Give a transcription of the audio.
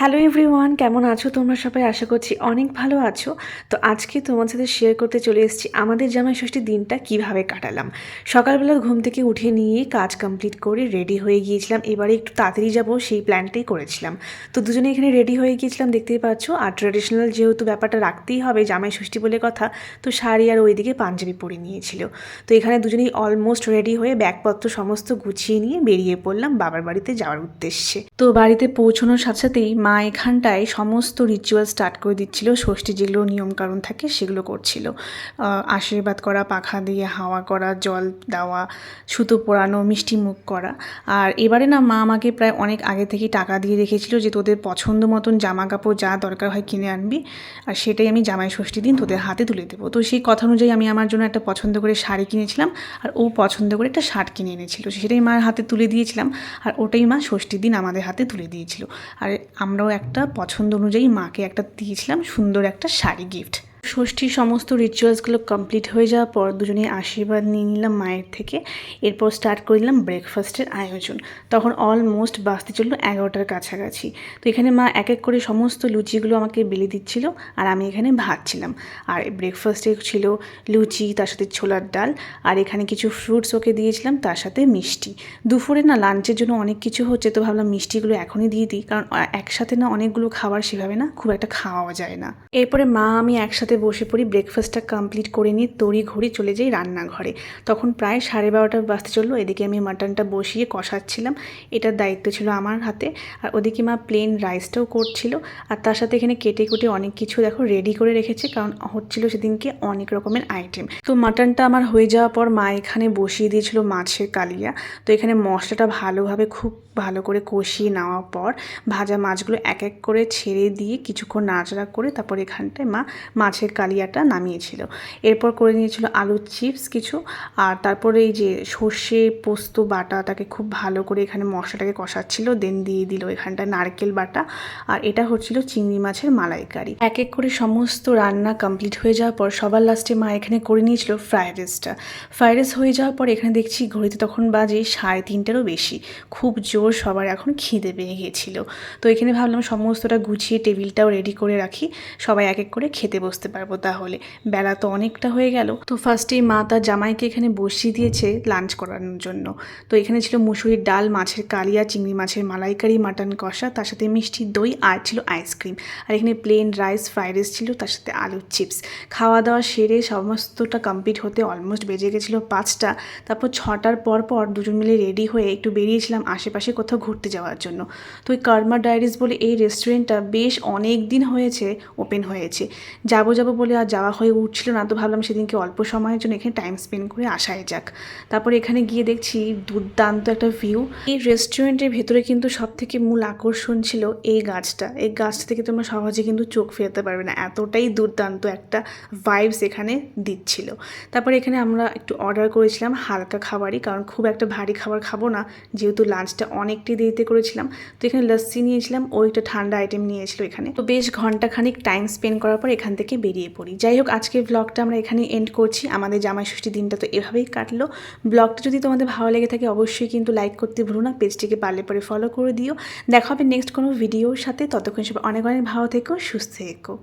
Hello everyone কেমন আছো তোমরা সবাই? আশা করছি অনেক ভালো আছো। তো আজকে তোমার সাথে শেয়ার করতে চলে এসেছি আমাদের জামাই ষষ্ঠীর দিনটা কীভাবে কাটালাম। সকালবেলা ঘুম থেকে উঠে নিয়ে কাজ কমপ্লিট করে রেডি হয়ে গিয়েছিলাম। এবারে একটু তাড়াতাড়ি যাব, সেই প্ল্যানটাই করেছিলাম। তো দুজনে এখানে রেডি হয়ে গিয়েছিলাম, দেখতেই পাচ্ছ। আর ট্র্যাডিশনাল যেহেতু ব্যাপারটা রাখতেই হবে জামাই ষষ্ঠী বলে কথা, তো শাড়ি আর ওইদিকে পাঞ্জাবি পরে নিয়েছিল। তো এখানে দুজনেই অলমোস্ট রেডি হয়ে ব্যাগপত্র সমস্ত গুছিয়ে নিয়ে বেরিয়ে পড়লাম বাবার বাড়িতে যাওয়ার উদ্দেশ্যে। তো বাড়িতে পৌঁছানোর সাথে সাথেই মা এখানটায় সমস্ত রিচুয়াল স্টার্ট করে দিচ্ছিল, ষষ্ঠী যেগুলো নিয়মকানুন থাকে সেগুলো করছিল। আশীর্বাদ করা, পাখা দিয়ে হাওয়া করা, জল দেওয়া, সুতো পোড়ানো, মিষ্টি মুখ করা। আর এবারে না মা আমাকে প্রায় অনেক আগে থেকেই টাকা দিয়ে রেখেছিল যে তোদের পছন্দ মতন জামা কাপড় যা দরকার হয় কিনে আনবি, আর সেটাই আমি জামাই ষষ্ঠী দিন তোদের হাতে তুলে দেবো। তো সেই কথা অনুযায়ী আমি আমার জন্য একটা পছন্দ করে শাড়ি কিনেছিলাম, আর ও পছন্দ করে একটা শার্ট কিনে এনেছিল। সেটাই মার হাতে তুলে দিয়েছিলাম, আর ওটাই মা ষষ্ঠীর দিন আমাদের হাতে তুলে দিয়েছিল। আর আমরাও একটা পছন্দ অনুযায়ী মাকে একটা দিয়েছিলাম সুন্দর একটা শাড়ি গিফট ষষ্ঠীর সমস্ত রিচুয়ালসগুলো কমপ্লিট হয়ে যাওয়ার পর দুজনে আশীর্বাদ নিয়ে নিলাম মায়ের থেকে। এরপর স্টার্ট করে দিলাম ব্রেকফাস্টের আয়োজন। তখন অলমোস্ট বাঁচতে চলল এগারোটার কাছাকাছি। তো এখানে মা এক এক করে সমস্ত লুচিগুলো আমাকে বেলে দিচ্ছিল আর আমি এখানে ভাজছিলাম আর ব্রেকফাস্টে ছিল লুচি, তার সাথে ছোলার ডাল আর এখানে কিছু ফ্রুটস ওকে দিয়েছিলাম, তার সাথে মিষ্টি। দুপুরে না লাঞ্চের জন্য অনেক কিছু হচ্ছে তো ভাবলাম মিষ্টিগুলো এখনই দিয়ে দিই। কারণ একসাথে না অনেকগুলো খাবার সেভাবে না খুব একটা খাওয়া যায় না। এরপরে মা আমি একসাথে বসে পড়ি ব্রেকফাস্টটা কমপ্লিট করে নিয়ে তড়ি ঘড়ি চলে যাই রান্নাঘরে। তখন প্রায় সাড়ে বারোটা বাজতে চলল, এদিকে আমি মাটনটা বসিয়ে কষাচ্ছিলাম, এটার দায়িত্ব ছিল আমার হাতে। আর ওদিকে মা প্লেন রাইসটাও করছিল, আর তার সাথে এখানে কেটে কুটে অনেক কিছু দেখো রেডি করে রেখেছে, কারণ হচ্ছিল সেদিনকে অনেক রকমের আইটেম তো মাটনটা আমার হয়ে যাওয়ার পর মা এখানে বসিয়ে দিয়েছিল মাছের কালিয়া। তো এখানে মশলাটা ভালোভাবে খুব ভালো করে কষিয়ে নেওয়ার পর ভাজা মাছগুলো এক এক করে ছেড়ে দিয়ে কিছুক্ষণ নাড়াচাড়া করে তারপর এখানটায় মা মাছের কালিয়াটা নামিয়েছিল। এরপর করে নিয়েছিল আলুর চিপস কিছু আর তারপরে এই যে সর্ষে পোস্ত বাটাটাকে খুব ভালো করে এখানে মশলাটাকে কষাচ্ছিল দেন দিয়ে দিল এখানটায় নারকেল বাটা আর এটা হচ্ছিল চিংড়ি মাছের মালাইকারি। এক এক করে সমস্ত রান্না কমপ্লিট হয়ে যাওয়ার পর সবার লাস্টে মা এখানে করে নিয়েছিল ফ্রায়েড রাইসটা ফ্রায়েড রাইস হয়ে যাওয়ার পর এখানে দেখছি ঘড়িতে তখন বাজে সাড়ে তিনটেরও বেশি। খুব জোর সবার এখন খিদে পেয়ে গিয়েছিল তো এখানে ভাবলাম সমস্তটা গুছিয়ে টেবিলটাও রেডি করে রাখি। সবাই এক এক করে খেতে বসতে পারব তাহলে। বেলা তো অনেকটা হয়ে গেল। তো ফার্স্টেই মা তার জামাইকে এখানে বসিয়ে দিয়েছে লাঞ্চ করানোর জন্য। তো এখানে ছিল মুসুরির ডাল, মাছের কালিয়া, চিংড়ি মাছের মালাইকারি মাটন কষা, তার সাথে মিষ্টি দই আর ছিল আইসক্রিম আর এখানে প্লেন রাইস ফ্রাইড রাইস ছিল, তার সাথে আলুর চিপস খাওয়া দাওয়া সেরে সমস্তটা কমপ্লিট হতে অলমোস্ট বেজে গেছিল পাঁচটা। তারপর ছটার পর পর দুজন মিলে রেডি হয়ে একটু বেরিয়েছিলাম আশেপাশে কোথাও ঘুরতে যাওয়ার জন্য। তো ওই কার্মা ডায়েরিজ বলে এই রেস্টুরেন্টটা বেশ অনেক দিন হয়েছে, ওপেন হয়েছে। যাব যাব বলে আর যাওয়া হয়ে উঠছিল না, তো ভাবলাম সেদিনকে অল্প সময়ের জন্য এখানে টাইম স্পেন্ড করে আসাই যাক। তারপর এখানে গিয়ে দেখছি দুর্দান্ত একটা ভিউ। এই রেস্টুরেন্টের ভেতরে কিন্তু সব থেকে মূল আকর্ষণ ছিল এই গাছটা। এই গাছটা থেকে তোমরা সহজে কিন্তু চোখ ফেরাতে পারবে না, এতটাই দুর্দান্ত একটা ভাইবস এখানে দিচ্ছিল। তারপর এখানে আমরা একটু অর্ডার করেছিলাম হালকা খাবারই, কারণ খুব একটা ভারী খাবার খাব না, যেহেতু লাঞ্চটা অনেকটাই দেরিতে করেছিলাম। তো এখানে লস্যি নিয়েছিলাম, ও একটা ঠান্ডা আইটেম নিয়েছিল এখানে। তো বেশ ঘন্টাখানিক টাইম স্পেন্ড করার পর এখান থেকে বেরিয়ে পড়ি। যাই হোক, আজকের ব্লগটা আমরা এখানে এন্ড করছি। আমাদের জামাই ষষ্ঠী দিনটা তো এভাবেই কাটলো। ব্লগটা যদি তোমাদের ভালো লেগে থাকে, অবশ্যই কিন্তু লাইক করতে ভুলো না। পেজটিকে পারলে পরে ফলো করে দিও। দেখা হবে নেক্সট কোনো ভিডিওর সাথে। ততক্ষণ সব অনেক অনেক ভালো থেকো, সুস্থ থেকো।